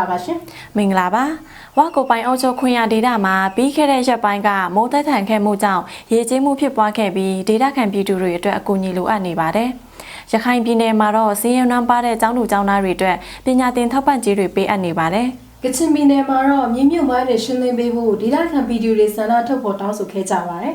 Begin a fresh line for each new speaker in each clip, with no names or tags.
မင်္ဂလာပါရှင်
မင်္ဂလာပါဝါကိုပိုင်အုပ်ချုပ်ခွင့်ရဒေတာမှာပြီးခဲ့တဲ့ရက်ပိုင်းကမိုးသက်ထန်ခဲ့မှုကြောင့်ရေကြီးမှုဖြစ်ပွားခဲ့ပြီးဒေတာခံပြည်သူတွေအတွက်အကူအညီလိုအပ်နေပါတယ်ရခိုင်ပြည်နယ်မှာတော့စီးရဲနှမ်းပါတဲ့ကျောင်းသူကျောင်းသားတွေအတွက်ပညာသင်ထောက်ပံ့ကြေးတွေပေးအပ်နေပါတယ်
ကချင်ပြည်နယ်မှာတော့မြေမြုပ်မိုင်းတွေရှင်းလင်းပေးဖို့ဒေသခံဗီဒီယိုတွေဆန္ဒထုတ်ဖော်တောင်းဆိုခဲ့ကြပါတယ်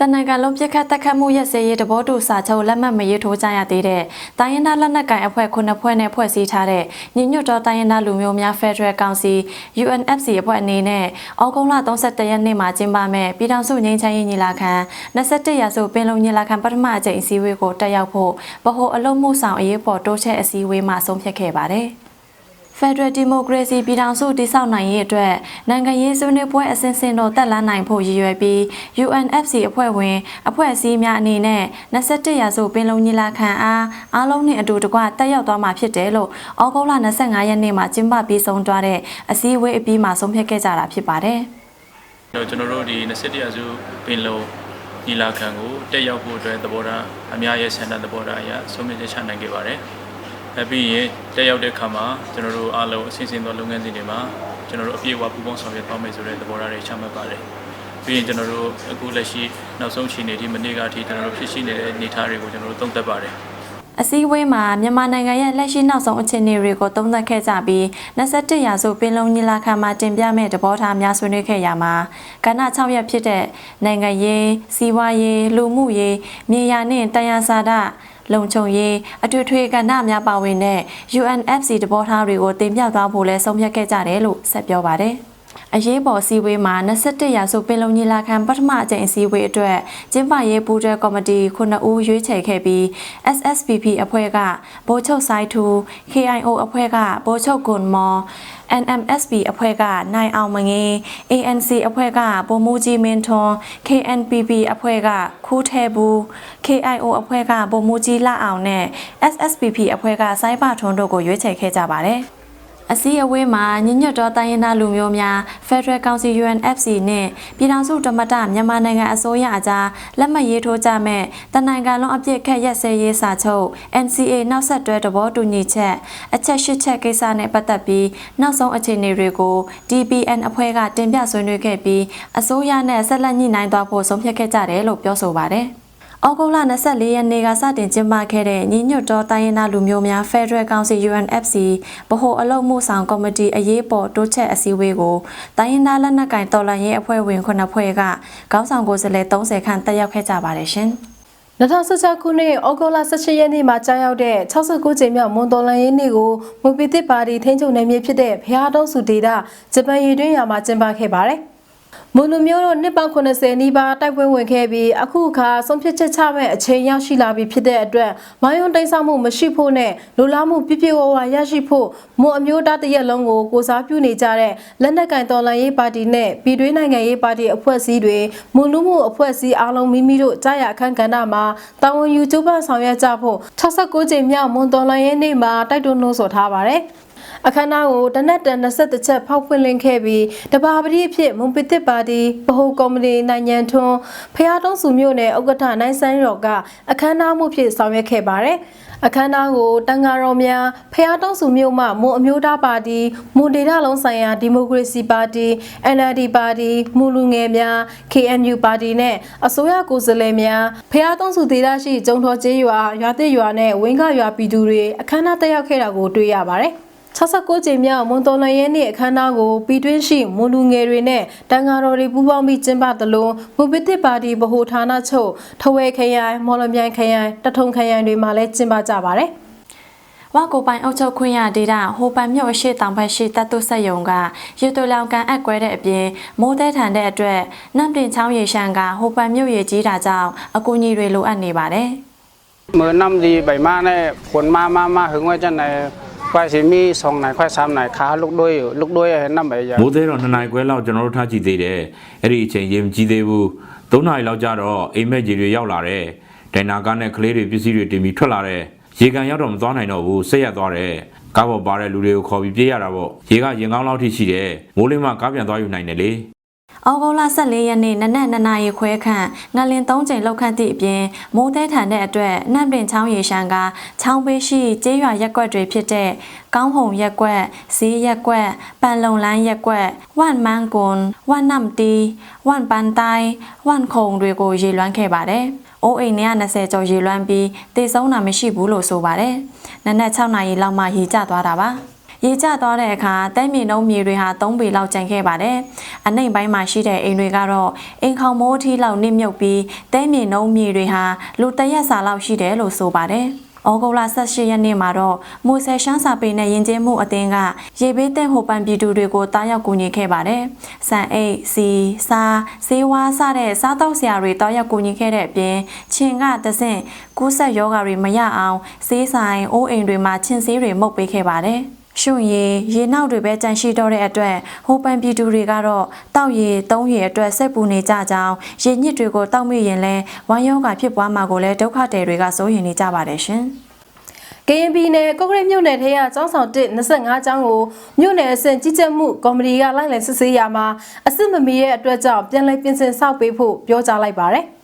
တနင်္ဂနွေလုံးပြစ်ခတ်တက်ခတ်မှုရက်စဲရေးတဘောတူစာချုပ်လက်မှတ်မရေးထိုးကြရသေးတဲ့တိုင်းရင်းသားလက်နက်ကိုင်အဖွဲ့ခုနှစ်ဖွဲ့နဲ့ဖွဲ့စည်းထားတဲ့ညီညွတ်သောတိုင်းရင်းသားလူမျိုးများ Federal Council UNFC အဖွဲ့အနေနဲ့ဩဂုတ်လ31ရက်နေ့မှာကျင်းပမဲ့ပြည်ထောင်စုငြိမ်းချမ်းရေးညီလာခံ21ရာစုပင်လုံညီလာခံပထမအကြိမ်အစည်းအဝေးကိုတက်ရောက်ဖို့ဗဟိုအလုံးမှုဆောင်အရေးပေါ်တိုးချဲ့အစည်းအဝေးမှာဆုံးဖြတ်ခဲ့ပါတယ်။ Federal Democracy ပြည်ထောင်စုတည်ဆောက်နိုင်ရေးအတွက်နိုင်ငံရေးဆွေးနွေးပွဲအစဉ်စဉ်တော့တက်လှမ်းနိုင်ဖို့ရည်ရွယ်ပြီး UNFC အဖွဲ့ဝင်အဖွဲ့အစည်းများအနေနဲ့21ရာစုပင်လုံညီလာခံအားအားလုံးနဲ့အတူတကွတက်ရောက်သွားမှာဖြစ်တယ်လို့ဩဂုတ်လ25ရက်နေ့မှာကျင်းပပြီးဆုံးသွားတဲ့အစည်းအဝေးအပြီးမှာဆုံးဖြတ်ခဲ့ကြတာဖြစ်ပါတယ်။
တော့ကျွန်တော်တို့ဒီ21ရာစုပင်လုံညီလာခံကိုတက်ရောက်ဖို့အတွက်သဘောထားအများရဲ့ဆန္ဒသဘောထားအရဆုံးဖြတ်ချက်ချနိုင်ခဲ့ပါတယ်။ အဲပြီးရင်တက်ရောက်တဲ့အခါမှာကျွန်တော်တို့အားလုံးအစီအစဉ်သောလုပ်ငန်းစဉ်တွေမှာကျွန်တော်တို့အပြည့်အဝပူးပေါင်းဆောင်ရွက်သွားမယ်ဆိုတဲ့သဘောထားတွေချမှတ်ပါတယ်။ပြီးရင်ကျွန်တော်တို့အခုလက်ရှိနောက်ဆုံးအခြေအနေဒီမနေ့ကအထိကျွန်တော်တို့ဖြစ်ရှိနေတဲ့အနေအထားတွေကိုကျွန်တော်တို့သုံးသပ်ပါတယ်။
အစည်းအဝေးမှာမြန်မာနိုင်ငံရဲ့လက်ရှိနောက်ဆုံးအခြေအနေတွေကိုသုံးသပ်ခဲ့ကြပြီး21ရာစုပင်လုံညီလာခံမှာတင်ပြမဲ့သဘောထားများဆွေးနွေးခဲ့ရမှာကဏ္ဍ6ရက်ဖြစ်တဲ့နိုင်ငံရေးစီးပွားရေးလူမှုရေးမြေယာနှင့်တရားစာဒ လုံခြုံရေးအထွေထွေကဏ္ဍများပါဝင်တဲ့ UNFC သဘောထားတွေကိုတင်ပြသွားဖို့လဲဆုံးဖြတ်ခဲ့ကြတယ်လို့ဆက်ပြောပါတယ်။ အရေးပေါ်စီဝေးမှာ21ရာစုပင်လုံညီလာခံပထမအကြိမ်အစည်းအဝေးအတွက်ကျင်းပရေးပူးတွဲကော်မတီ9ဦးရွေးချယ်ခဲ့ပြီး SSPP အဖွဲ့ကဗိုလ်ချုပ်ဆိုင်ထူ KIO အဖွဲ့ကဗိုလ်ချုပ်ကွန်မော် NMSP အဖွဲ့ကနိုင်အောင်မငင်း ANC အဖွဲ့ကဗိုလ်မှူးကြီးမင်းထွန်း KNPP အဖွဲ့ကခူးထဲဘူး KIO အဖွဲ့ကဗိုလ်မှူးကြီးလအောင်နဲ့ SSPP အဖွဲ့ကစိုင်းပါထွန်းတို့ကိုရွေးချယ်ခဲ့ကြပါတယ်။ အစည်းအဝေးမှာညညွတ်တော်တိုင်းရင်းသားလူမျိုးများ Federal Council UNFC နဲ့ပြည်ထောင်စုဓမ္မတမြန်မာနိုင်ငံအစိုးရအကြားလက်မှတ်ရေးထိုးကြမဲ့တနိုင်ငံလုံးအပြစ်ခတ်ရက်စဲရေးစာချုပ် NCA နောက်ဆက်တွဲသဘောတူညီချက်အချက်၈ချက်ကိစ္စနဲ့ပတ်သက်ပြီးနောက်ဆုံးအခြေအနေတွေကို DPN အဖွဲ့ကတင်ပြဆွေးနွေးခဲ့ပြီးအစိုးရနဲ့ဆက်လက်ညှိနှိုင်းသွားဖို့ဆုံးဖြတ်ခဲ့ကြတယ်လို့ပြောဆိုပါတယ်။ ဩဂုတ်လ24ရက်နေ့ကစတင်ကျင်းပခဲ့တဲ့ညီညွတ်သောတိုင်းရင်းသားလူမျိုးများ Federal Council UNFC ဗဟိုအလုပ်မှုဆောင်ကော်မတီအရေးပေါ်တိုးချက်အစည်းအဝေးကိုတိုင်းရင်းသားလက်နက်ကိုင်တော်လှန်ရေးအဖွဲ့ဝင်9ဖွဲ့ကခေါင်းဆောင်ကိုယ်စားလှယ်30ခန့်တက်ရောက်ခဲ့ကြပါတယ်ရှင်။
2016ခုနှစ်ဩဂုတ်လ18ရက်နေ့မှာကြာရောက်တဲ့69ကြိမ်မြောက်မွန်တော်လန်ရေးနေ့ကိုမူပီတစ်ပါတီထိန်းချုပ်နယ်မြေဖြစ်တဲ့ဖျားတုံးစုဒေတာဂျပန်ရေတွင်းရွာမှာကျင်းပခဲ့ပါတယ်။ မွန်လူမျိုးတို့နှစ်ပေါင်း80နီးပါးတိုက်ပွဲဝင်ခဲ့ပြီးအခုအခါဆုံးဖြတ်ချက်ချမဲ့အချိန်ရောက်ရှိလာပြီဖြစ်တဲ့အတွက်မိုင်းယွန်းတိတ်ဆောက်မှုမရှိဖို့နဲ့လူလားမှုပြည့်ပြည့်ဝဝရရှိဖို့မွန်အမျိုးသားတရက်လုံးကိုကိုစားပြုနေကြတဲ့လက်နက်ကင်တော်လှန်ရေးပါတီနဲ့ပြည်တွင်းနိုင်ငံရေးပါတီအဖွဲ့အစည်းတွေမွန်လူမှုအဖွဲ့အစည်းအားလုံးမိမိတို့ကြားရအခမ်းကဏ္ဍမှာတာဝန်ယူကြိုးပမ်းဆောင်ရွက်ကြဖို့69ကြိမ်မြောက်မွန်တော်လှန်ရေးနေ့မှာတိုက်တွန်းနှိုးဆော်ထားပါတယ်။ အခမ်းအနားကိုတနက်တန်21ချက်ဖောက်ဖွင့်လင်းခဲ့ပြီးတဘာပတိအဖြစ်မွန်ပစ်တစ်ပါတီဗဟိုကော်မတီနိုင်ငံထွန်းဖျားတုံးစုမြို့နယ်ဥက္ကဋ္ဌနိုင်ဆန်းရော်ကအခမ်းအနားမှုဖြစ်ဆောင်ရွက်ခဲ့ပါတယ်။အခမ်းအနားကိုတန်ဃာတော်များဖျားတုံးစုမြို့မှမွန်အမျိုးသားပါတီမွန်ဒေတာလုံးဆိုင်ရာဒီမိုကရေစီပါတီ NLD ပါတီမူလူငယ်များ KNU ပါတီနဲ့အစိုးရကိုယ်စားလှယ်များဖျားတုံးစုဒေတာရှိကျုံတော်ကျေးရွာရွာသစ်ရွာနဲ့ဝင်းကရွာပြည်သူတွေအခမ်းအနားတက်ရောက်ခဲ့တာကိုတွေ့ရပါတယ်။ 69ကြိမ်မြောက်မွန်တော်လန်ရဲနေ့အခမ်းအနားကိုပြည်တွင်းရှိမွန်လူငယ်တွေနဲ့တန်ဃာတော်တွေပူးပေါင်းပြီးကျင်းပသလိုမူပစ်တစ်ပါတီဗဟိုဌာနချုပ်ထဝဲခရိုင်မော်လမြိုင်ခရိုင်တထုံခရိုင်တွေမှာလည်းကျင်းပကြပါတယ်။
ဝါကိုပိုင်အုပ်ချုပ်ခွင့်ရဒေတာဟိုပန်မြို့အရှိတောင်ဘက်ရှိတပ်တုဆက်ယုံကရေတူလောင်ကန်အပ်ကွဲတဲ့အပြင်မိုးတဲထန်တဲ့အတွက်နမ်တင်ချောင်းရေရှမ်းကဟိုပန်မြို့ရေကြီးတာကြောင့်အကူအညီတွေလိုအပ်နေပါတယ်။
มือน้ำดีใบมาเนี่ยผลมามามาถึงว่าจะไหน ควายสิมีสองไหนควายสามไหนขาลูกด้วยอยู่ลูกด้วยเห็นน้ำใบยา
မိုးသေးတော့နှစ်နိုင်ခွဲလောက်ကျွန်တော်တို့ထားကြည့်သေးတယ်အဲ့ဒီအချိန်ရင်မကြည့်သေးဘူး၃နာရီလောက်ကြာတော့အိမ်မက်ကြီးတွေရောက်လာတယ်ဒိုင်နာကားနဲ့ကလေးတွေပစ္စည်းတွေတင်ပြီးထွက်လာတယ်ရေကန်ရောက်တော့မသွားနိုင်တော့ဘူးဆက်ရက်သွားတယ်ကားပေါ်ပါတဲ့လူတွေကိုခေါ်ပြီးပြေးရတာပေါ့ရေကရင်ကောင်းလောက်ထိရှိတယ်မိုးလင်းမှကားပြန်သွားယူနိုင်တယ်လေ
ဩဂုတ်လ14ရက်နေ့နနက်2နာရီခွဲခန့်ငလင်3ချိန်လောက်ခန့်သည့်အပြင်မိုးတဲထန်တဲ့အတွက်နှံ့ပင်ချောင်းရေရှမ်းကချောင်းပေးရှိကျေးရွာရက်ကွက်တွေဖြစ်တဲ့ကောင်းဟုံရက်ကွက်ဈေးရက်ကွက်ပန်လုံလန်းရက်ကွက်ဝမ်မန်ကွန်ဝမ်နမ်တီဝမ်ပန်တိုင်ဝမ်ခုံတွေကိုရေလွှမ်းခဲ့ပါတယ်။အိုးအိမ်120ကျော်ရေလွှမ်းပြီးတေဆုံးတာမရှိဘူးလို့ဆိုပါတယ်။နနက်6နာရီလောက်မှရေကျသွားတာပါ။ ရေကျသွားတဲ့အခါတဲမြေနှုံးမြေတွေဟာ3ပေလောက်ကျန်ခဲ့ပါတယ်။အနှိမ်ပိုင်းမှာရှိတဲ့အိမ်တွေကတော့အိမ်ခေါင်မိုးအထီးလောက်နစ်မြုပ်ပြီးတဲမြေနှုံးမြေတွေဟာလူတရက်စာလောက်ရှိတယ်လို့ဆိုပါတယ်။ဩဂုတ်လ18ရက်နေ့မှာတော့မူဆယ်ရှမ်းစာပေနဲ့ယဉ်ကျေးမှုအသင်းကရေဘေးတဲ့ဟိုပန်ပြည်သူတွေကိုတားရောက်ကူညီခဲ့ပါတယ်။စံအိတ်စီစာဆေးဝါးစတဲ့စားတောက်ဆရာတွေတားရောက်ကူညီခဲ့တဲ့အပြင်ခြင်ကတဆင့်ကူးဆက်ယောဂါတွေမရအောင်ဆေးဆိုင်အိုးအိမ်တွေမှာခြင်ဆေးတွေမှုတ်ပေးခဲ့ပါတယ်။ ရှုံရည်ရေနောက်တွေပဲကြန့်ရှိတော့တဲ့အတွက်ဟိုပန်ပြည်သူတွေကတော့တောက်ရည်သုံးရည်အတွက်စိတ်ပူနေကြကြောင်းရေညစ်တွေကိုတောက်မိရင်လဲဝမ်းယောဂါဖြစ်ပွားမှာကိုလည်းဒုက္ခတွေတွေကစိုးရိမ်နေကြပါတယ်ရှင်။
ကရင်ပြည်နယ်ကုက္ကရမြို့နယ်ထဲကကျောင်းဆောင်1 25ကျောင်းကိုမြို့နယ်အဆင့်ကြီးကြပ်မှုကော်မတီကလိုက်လံစစ်ဆေးရမှာအစစ်မမီရဲ့အတွက်ကြောင့်ပြန်လည်ပြင်ဆင်ဆောက်ပေးဖို့ပြောကြားလိုက်ပါတယ်။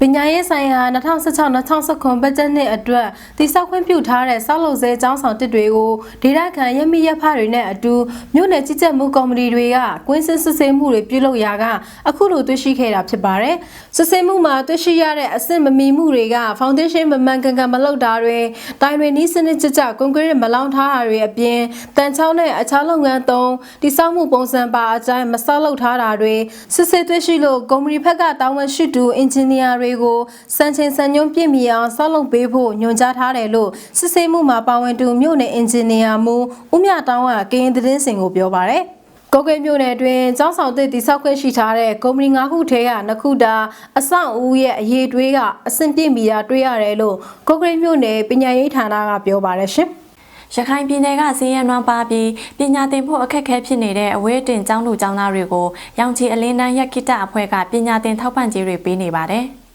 ပညာရေးဆိုင်ရာ2016-2019ဘတ်ဂျက်နှစ်အတွက်တည်ဆောက်ခွင့်ပြုထားတဲ့ဆောက်လုပ်ဆဲကျောင်းဆောင်တစ်တွေကိုဒေတာခန်ရမီရဖတွေနဲ့အတူမြို့နယ်ကြီးကြပ်မှုကော်မတီတွေကကွင်းစစ်စစ်ဆေးမှုတွေပြုလုပ်ရာကအခုလိုတွေ့ရှိခဲ့တာဖြစ်ပါတယ်။စစ်ဆေးမှုမှာတွေ့ရှိရတဲ့အဆင့်မမီမှုတွေကဖောင်ဒေးရှင်းမမှန်ကန်ကန်မလုပ်တာတွေတိုင်တွေနီးစနစ်ကြကြကွန်ကရစ်မလောင်ထားတာတွေအပြင်တန်ချောင်းနဲ့အခြားလုပ်ငန်းသုံးတိစောက်မှုပုံစံပါအတိုင်းမဆောက်လုပ်ထားတာတွေစစ်ဆေးတွေ့ရှိလို့ကုမ္ပဏီဘက်ကတာဝန်ရှိသူအင်ဂျင်နီယာတွေကိုစံချိန်စံညွှန်းပြည့်မီအောင်ဆောက်လုပ်ပေးဖို့ညွှန်ကြားထားတယ်လို့စစ်ဆေးမှုမှာပါဝင်သူမြို့နယ်အင်ဂျင်နီယာမူဦးမြတောင်းကကရင်သတင်းစင်ကိုပြောပါရယ်ကိုကဲမြို့နယ်အတွင်းကျောင်းဆောင်သစ်တိစောက်ခွင့်ရှိထားတဲ့ကုမ္ပဏီ၅ခုထဲကနှစ်ခုတာအဆောက်အဦရဲ့အရေးတွေးကအဆင့်ပြည့်မီတာတွေးရတယ်လို့ကိုကဲမြို့နယ်ပညာရေးဌာနကပြောပါရယ်ရှင်
ရခိုင်ပြည်နယ်ကစည်ရန်နွမ်းပါပြီးပညာသင်ဖို့အခက်အခဲဖြစ်နေတဲ့အဝေးတင်ကျောင်းလူကျောင်းသားတွေကိုရောင်ချီအလင်းတန်းရက်ကိတအဖွဲ့ကပညာသင်ထောက်ပံ့ကြေးတွေပေးနေပါတယ်။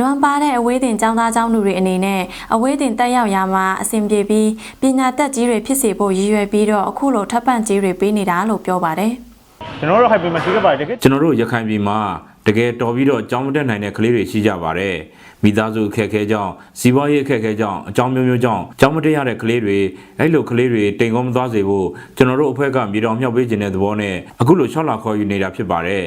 နွမ်းပါတဲ့အဝေးတင်ကျောင်းသားကျောင်းလူတွေအနေနဲ့အဝေးတင်တက်ရောက်ရာမှာအဆင်ပြေပြီးပညာသက်ကြီးတွေဖြစ်စေဖို့ရည်ရွယ်ပြီးတော့အခုလိုထပ်ပံ့ကြေးတွေပေးနေတာလို့ပြောပါတယ်။
ကျွန်တော်တို့ဟိုက်ပင်မှာရှိခဲ့ပါတယ်တကယ်
ကျွန်တော်တို့ရခိုင်ပြည်မှာတကယ်တော်ပြီးတော့ကြောင်းမတက်နိုင်တဲ့ကလေးတွေရှိကြပါတယ်မိသားစုအခက်အခဲကြောင့်စီးပွားရေးအခက်အခဲကြောင့်အကြောင်းမျိုးမျိုးကြောင့်ကြောင်းမတက်ရတဲ့ကလေးတွေအဲ့လိုကလေးတွေတိမ်ကောမသွားစေဖို့ကျွန်တော်တို့အဖွဲ့ကမြေတော်မြောက်ပေးခြင်းတဲ့သဘောနဲ့အခုလို6လခေါ်ယူနေတာဖြစ်ပါတယ်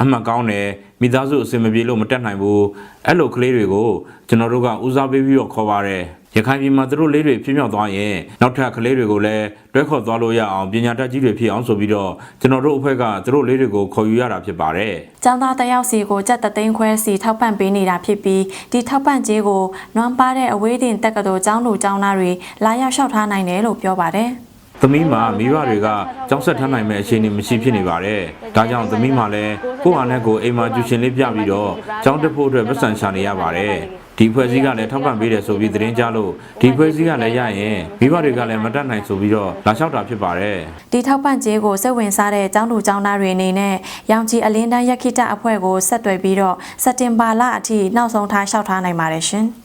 အမှန်ကောင်းတယ်မိသားစုအစင်မပြေလို့မတက်နိုင်ဘူးအဲ့လိုကလေးတွေကိုကျွန်တော်တို့ကဦးစားပေးပြီးတော့ခေါ်ပါတယ်ရခိုင်ပြည်မှာသူတို့လေးတွေပြည့်မြောက်သွားရင်နောက်ထပ်ကလေးတွေကိုလည်းတွဲခေါ်သွားလို့ရအောင်ပညာတတ်ကြီးတွေဖြစ်အောင်ဆိုပြီးတော့ကျွန်တော်တို့အဖွဲ့ကသူတို့လေးတွေကိုခေါ်ယူရတာဖြစ်ပါတယ်
ကျောင်းသားတစ်ယောက်စီကိုကြက်တသိန်းခွဲစီထောက်ပံ့ပေးနေတာဖြစ်ပြီးဒီထောက်ပံ့ကြေးကိုနွမ်းပါတဲ့အဝေးတင်တက္ကသိုလ်ကျောင်းလူကျောင်းသားတွေလာရောက်လျှောက်ထားနိုင်တယ်လို့ပြောပါတယ်။
သမီးမှာမိဘတွေကကြောင်းဆက်ထမ်းနိုင်မဲ့အခြေအနေမရှိဖြစ်နေပါတယ်။ဒါကြောင့်သမီးမှာလည်းကိုယ့်ဟာနဲ့ကိုယ်အိမ်မှာကျူရှင်လေးပြပြီးတော့ကြောင်းတက်ဖို့အတွက်ပတ်စံရှာနေရပါတယ်။ဒီဖွဲ့စည်းကလည်းထောက်ပံ့ပေးတယ်ဆိုပြီးသတင်းကြားလို့ဒီဖွဲ့စည်းကလည်းရရင်မိဘတွေကလည်းမတတ်နိုင်ဆိုပြီးတော့လာလျှောက်တာဖြစ်ပါတယ်။
ဒီထောက်ပံ့ကြေးကိုစိတ်ဝင်စားတဲ့ကျောင်းသူကျောင်းသားတွေအနေနဲ့ရောင်ချီအလင်းတန်းရက်ခိတအဖွဲ့ကိုဆက်သွယ်ပြီးတော့စက်တင်ဘာလအထိနောက်ဆုံးထားလျှောက်ထားနိုင်ပါတယ်ရှင်။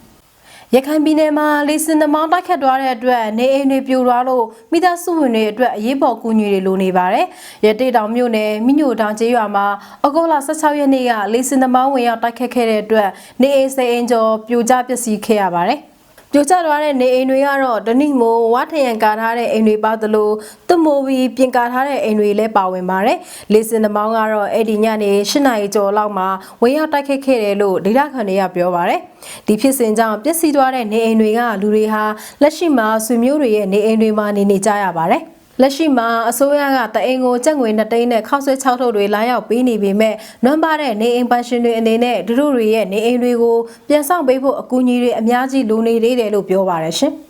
ရခိုင်ပြည်နယ်မှာလေစင်နှမောင်းတိုက်ခတ်သွားတဲ့အတွက်နေအိမ်တွေပြိုသွားလို့မိသားစုဝင်တွေအတွက်အရေးပေါ်ကူညီတွေလိုနေပါတယ်။ရတေတောင်မြို့နယ်မိညိုတောင်ကျေးရွာမှာအဂုတ်လ16ရက်နေ့ကလေစင်နှမောင်းဝင်ရောက်တိုက်ခတ်ခဲ့တဲ့အတွက်နေအိမ်စိန်အိမ်ကျော်ပြိုကျပျက်စီးခဲ့ရပါတယ်။ ပြိုကျသွားတဲ့နေအိမ်တွေကတော့ဒနိမိုဝါထရန်ကာထားတဲ့အိမ်တွေပါသလိုသွမိုးပြီးပြင်ကာထားတဲ့အိမ်တွေလည်းပါဝင်ပါတယ်။လေစင်နှမောင်းကတော့အဲ့ဒီညနေ8နာရီကျော်လောက်မှာဝင်ရောက်တိုက်ခတ်ခဲ့တယ်လို့ဒေသခံတွေကပြောပါတယ်။ဒီဖြစ်စဉ်ကြောင့်ပျက်စီးသွားတဲ့နေအိမ်တွေကလူတွေဟာလက်ရှိမှာဆွေမျိုးတွေရဲ့နေအိမ်တွေမှာနေနေကြရပါတယ်။ လက်ရှိမှာအစိုးရကတအိမ်ကိုကြက်ငွေ2သိန်းနဲ့ခောက်ဆွဲ6ထုတ်တွေလာရောက်ပေးနေပေမဲ့နွမ်းပါတဲ့နေအိမ်ပန်ရှင်တွေအနေနဲ့သူတို့တွေရဲ့နေအိမ်တွေကိုပြန်ဆောင်ပေးဖို့အကူအညီတွေအများကြီးလိုနေသေးတယ်လို့ပြောပါရရှင်။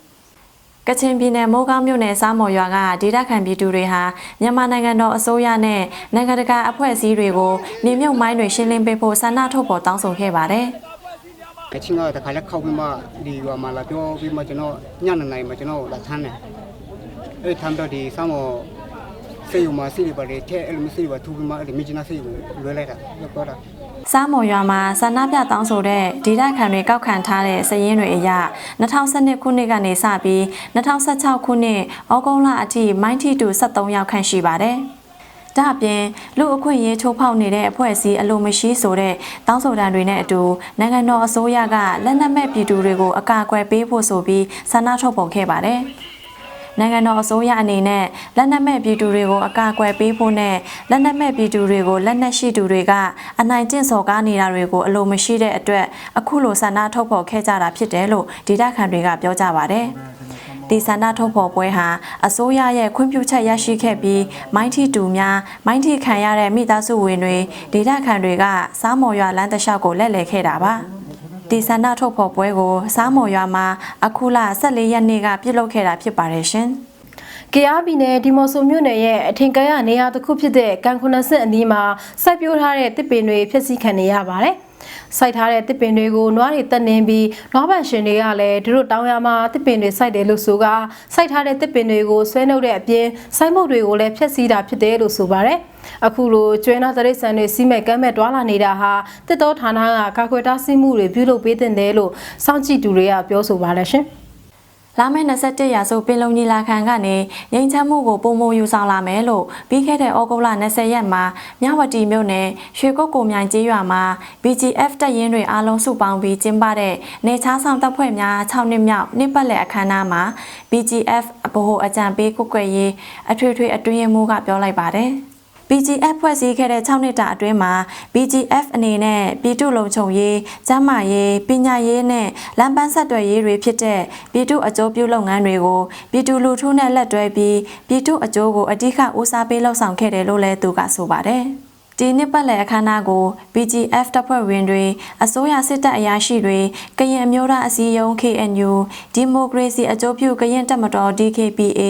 ကချင်ပြည်နယ်မိုးကောင်းမြို့နယ်စားမော်ရွာကဒေသခံပြည်သူတွေဟာမြန်မာနိုင်ငံတော်အစိုးရနဲ့နိုင်ငံတကာအဖွဲ့အစည်းတွေကိုမြေမြုပ်မိုင်းတွေရှင်းလင်းပေးဖို့ဆန္ဒထုတ်ဖော်တောင်းဆိုခဲ့ပါတယ်။
ကချင်းကတခါလက်ခောက်ပြီးမှဒီရွာမှာလာပြောပြီးမှကျွန်တော်ညနေနိုင်မှကျွန်တော်လာထမ်းတယ် အဲ့ထမ်းတော့ဒီဆောင်းမစေယူမှာစီရီပါလေထဲအဲ့လိုမျိုးစီရီပါထူပြီးမှအဲ့ဒီမြချနာစီကိုလွှဲလိုက်တာလောက်တော့တာ
စားမော်ရွာမှာဆန္ဒပြတောင်းဆိုတဲ့ဒေသခံတွေကောက်ခံထားတဲ့စည်ရင်းတွေအရ2012ခုနှစ်ကနေစပြီး2016ခုနှစ်ဩဂုတ်လအထိမိုင်းထီတူ73ရောက်ခန့်ရှိပါတယ်။တဒါအပြင်လူအခွင့်အရေးချိုးဖောက်နေတဲ့အဖွဲ့အစည်းအလိုမရှိဆိုတဲ့တောင်းဆိုတမ်းတွေနဲ့အတူနိုင်ငံတော်အစိုးရကလက်နက်မဲ့ပြည်သူတွေကိုအကာအကွယ်ပေးဖို့ဆိုပြီးဆန္ဒထုတ်ဖော်ခဲ့ပါတယ်။ နိုင်ငံတော်အစိုးရအနေနဲ့လက်နက်မဲ့ပြည်သူတွေကိုအကာအကွယ်ပေးဖို့နဲ့လက်နက်မဲ့ပြည်သူတွေကိုလက်နက်ရှိသူတွေကအနိုင်ကျင့်စော်ကားနေတာတွေကိုအလိုမရှိတဲ့အတွက်အခုလိုဆန္ဒထုတ်ဖော်ခဲ့ကြတာဖြစ်တယ်လို့ဒေတာခန်တွေကပြောကြပါတယ်။ဒီဆန္ဒထုတ်ဖော်ပွဲဟာအစိုးရရဲ့ခွင့်ပြုချက်ရရှိခဲ့ပြီးမိုင်းထီတူများမိုင်းထီခံရတဲ့မိသားစုဝင်တွေဒေတာခန်တွေကစားမော်ရွာလမ်းတစ်လျှောက်ကိုလက်လည်ခဲ့တာပါ။ ဒီဆန္ဒထုတ်ဖော်ပွဲကိုစားမော်ရွာမှာအခုလ14ရက်နေ့ကပြုလုပ်ခဲ့တာဖြစ်ပါတယ်ရှင်။
ကယားပြည်နယ်ဒီမော်ဆိုမြို့နယ်ရဲ့အထင်ကရနေရာတစ်ခုဖြစ်တဲ့ကန်ခုနဆင့်အနီးမှာစိုက်ပျိုးထားတဲ့တစ်ပင်တွေဖျက်ဆီးခံနေရပါတယ်။ စိုက်ထားတဲ့တစ်ပင်တွေကိုနွားတွေတက်နေပြီးနွားပန်ရှင်တွေကလည်းသူတို့တောင်းရမှာတစ်ပင်တွေစိုက်တယ်လို့ဆိုကစိုက်ထားတဲ့တစ်ပင်တွေကိုဆွဲနှုတ်တဲ့အပြင်စိုက်မုတ်တွေကိုလည်းဖျက်ဆီးတာဖြစ်တယ်လို့ဆိုပါတယ်။အခုလိုကျွဲနာတရိတ်ဆန်တွေစီးမဲ့ကမ်းမဲ့တွာလာနေတာဟာတစ်တော်ဌာနကကာကွယ်တားဆီးမှုတွေပြုလုပ်ပေးတဲ့တယ်လို့စောင့်ကြည့်သူတွေကပြောဆိုပါတယ်ရှင်။
လာမယ့်21ရာစုပင်လုံညီလာခံကနေငြိမ်းချမ်းမှုကိုပုံမယူဆောင်လာမယ်လို့ပြီးခဲ့တဲ့ဩဂုတ်လ20ရက်မှာမြဝတီမြို့နယ်ရွှေကုတ်ကိုမြိုင်ကျေးရွာမှာ BGF တပ်ရင်းတွေအားလုံးစုပေါင်းပြီးကျင်းပတဲ့နေချားဆောင်တပ်ဖွဲ့များ6နှစ်မြောက်နှစ်ပတ်လည်အခမ်းအနားမှာ BGF ဗဟိုအကြံပေးကုတ်ကွယ်ရေးအထွေထွေအတွင်းရေးမှူးကပြောလိုက်ပါတယ်။ BGF ဖွဲ့စည်းခဲ့တဲ့6နှစ်တာအတွင်းမှာ BGF အနေနဲ့ပြည်သူ့လုံခြုံရေး၊ကျန်းမာရေး၊ပညာရေးနဲ့လမ်းပန်းဆက်သွယ်ရေးတွေဖြစ်တဲ့ပြည်သူ့အကျိုးပြုလုပ်ငန်းတွေကိုပြည်သူလူထုနဲ့လက်တွဲပြီးပြည်သူ့အကျိုးကိုအဓိကဦးစားပေးလှုပ်ဆောင်ခဲ့တယ်လို့လည်းသူကဆိုပါတယ်။ ဒီနှစ်ပတ်လည်အခမ်းအနားကို BGF တပ်ဖွဲ့ဝင်တွေအစိုးရစစ်တပ်အရာရှိတွေကရင်အမျိုးသားအစည်းအရုံး KNU ဒီမိုကရေစီအကျိုးပြုကရင်တပ်မတော် DKPA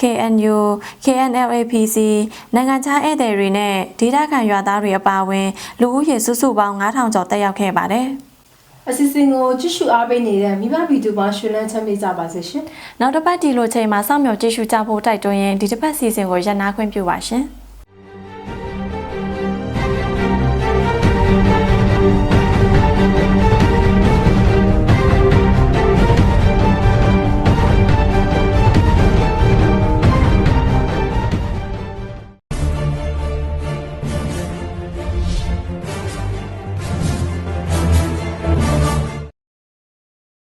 KNU KNLAPC နိုင်ငံခြားဧည့်သည်တွေနဲ့ဒေသခံရွာသားတွေအပါအဝင်လူဦးရေစုစုပေါင်း9000ကျော်တက်ရောက်ခဲ့ပါတယ်။
အစီအစဉ်ကိုကြည့်ရှုအားပေးနေတဲ့မိဘဗီဒီယိုမှာရှင်လန်းချမ်းမြေ့ကြပါစေရှင်။
နောက်တစ်ပတ်ဒီလိုချိန်မှာစောင့်မျှော်ကြည့်ရှုကြဖို့တိုက်တွန်းရင်ဒီတစ်ပတ်စီစဉ်ကိုရန်နာခွင့်ပြုပါရှင်။